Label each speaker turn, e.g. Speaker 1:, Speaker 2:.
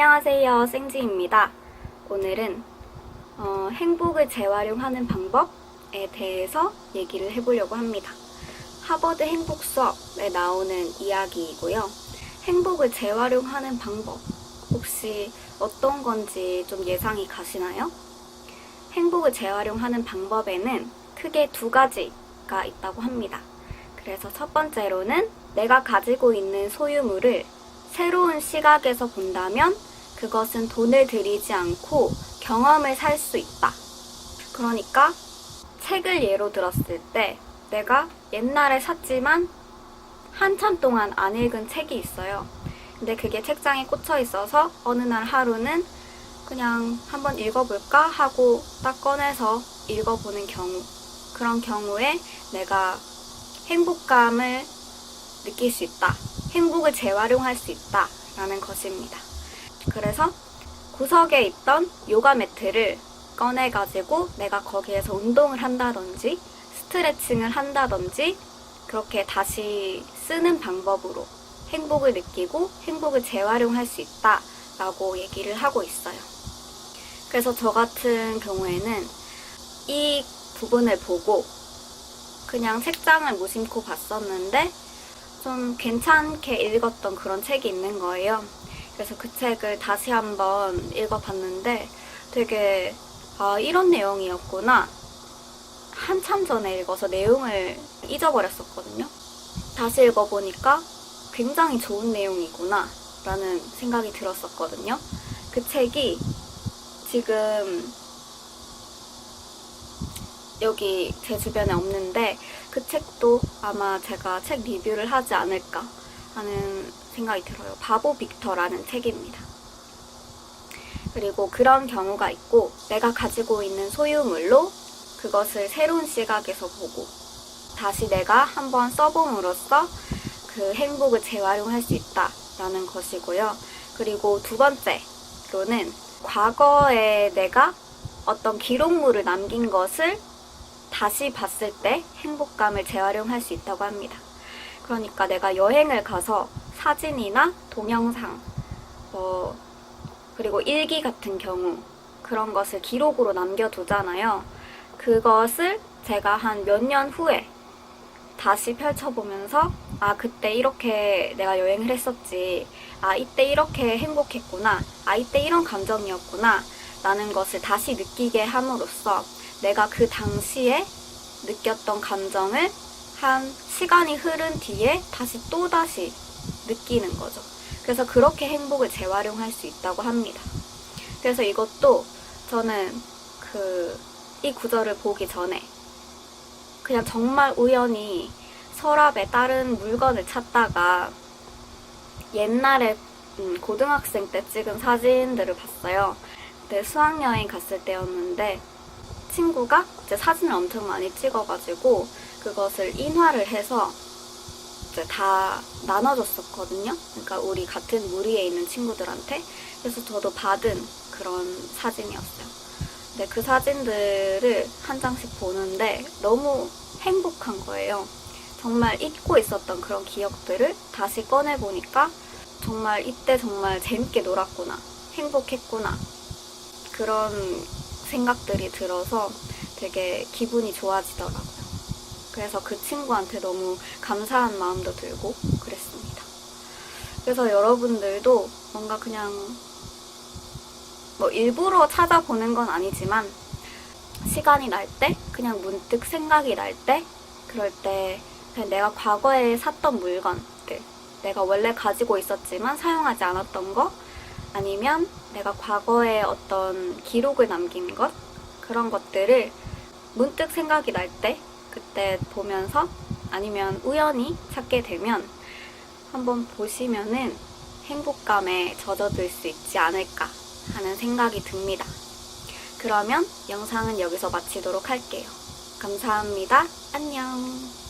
Speaker 1: 안녕하세요, 생지입니다. 오늘은 어, 행복을 재활용하는 방법에 대해서 얘기를 해보려고 합니다. 하버드 행복 수업에 나오는 이야기이고요. 행복을 재활용하는 방법 혹시 어떤 건지 좀 예상이 가시나요? 행복을 재활용하는 방법에는 크게 두 가지가 있다고 합니다. 그래서 첫 번째로는 내가 가지고 있는 소유물을 새로운 시각에서 본다면 그것은 돈을 들이지 않고 경험을 살 수 있다. 그러니까 책을 예로 들었을 때 내가 옛날에 샀지만 한참 동안 안 읽은 책이 있어요. 근데 그게 책장에 꽂혀 있어서 어느 날 하루는 그냥 한번 읽어볼까 하고 딱 꺼내서 읽어보는 경우. 그런 경우에 내가 행복감을 느낄 수 있다. 행복을 재활용할 수 있다. 라는 것입니다. 그래서 구석에 있던 요가 매트를 꺼내가지고 내가 거기에서 운동을 한다든지 스트레칭을 한다든지 그렇게 다시 쓰는 방법으로 행복을 느끼고 행복을 재활용할 수 있다. 라고 얘기를 하고 있어요. 그래서 저 같은 경우에는 이 부분을 보고 그냥 책장을 무심코 봤었는데 좀 괜찮게 읽었던 그런 책이 있는 거예요. 그래서 그 책을 다시 한번 읽어봤는데 되게 아 이런 내용이었구나 한참 전에 읽어서 내용을 잊어버렸었거든요. 다시 읽어보니까 굉장히 좋은 내용이구나 라는 생각이 들었었거든요. 그 책이 지금 여기 제 주변에 없는데 그 책도 아마 제가 책 리뷰를 하지 않을까 하는 생각이 들어요. 바보 빅터라는 책입니다. 그리고 그런 경우가 있고 내가 가지고 있는 소유물로 그것을 새로운 시각에서 보고 다시 내가 한번 써봄으로써 그 행복을 재활용할 수 있다라는 것이고요. 그리고 두 번째로는 과거에 내가 어떤 기록물을 남긴 것을 다시 봤을 때 행복감을 재활용할 수 있다고 합니다. 그러니까 내가 여행을 가서 사진이나 동영상, 뭐, 그리고 일기 같은 경우, 그런 것을 기록으로 남겨두잖아요. 그것을 제가 한 몇 년 후에 다시 펼쳐보면서, 아, 그때 이렇게 내가 여행을 했었지. 아, 이때 이렇게 행복했구나. 아, 이때 이런 감정이었구나. 라는 것을 다시 느끼게 함으로써 내가 그 당시에 느꼈던 감정을 한 시간이 흐른 뒤에 다시 또 다시 느끼는 거죠. 그래서 그렇게 행복을 재활용할 수 있다고 합니다. 그래서 이것도 저는 그 이 구절을 보기 전에 그냥 정말 우연히 서랍에 다른 물건을 찾다가 옛날에 음, 고등학생 때 찍은 사진들을 봤어요. 그때 수학여행 갔을 때였는데 친구가 이제 사진을 엄청 많이 찍어가지고 그것을 인화를 해서 이제 다 나눠줬었거든요. 그러니까 우리 같은 무리에 있는 친구들한테. 그래서 저도 받은 그런 사진이었어요. 근데 그 사진들을 한 장씩 보는데 너무 행복한 거예요. 정말 잊고 있었던 그런 기억들을 다시 꺼내보니까 정말 이때 정말 재밌게 놀았구나. 행복했구나. 그런 생각들이 들어서 되게 기분이 좋아지더라고요. 그래서 그 친구한테 너무 감사한 마음도 들고 그랬습니다. 그래서 여러분들도 뭔가 그냥 뭐 일부러 찾아보는 건 아니지만 시간이 날 때, 그냥 문득 생각이 날 때, 그럴 때 그냥 내가 과거에 샀던 물건들, 내가 원래 가지고 있었지만 사용하지 않았던 거, 아니면 내가 과거에 어떤 기록을 남긴 것 그런 것들을 문득 생각이 날 때 그때 보면서 아니면 우연히 찾게 되면 한번 보시면은 행복감에 젖어들 수 있지 않을까 하는 생각이 듭니다. 그러면 영상은 여기서 마치도록 할게요. 감사합니다. 안녕.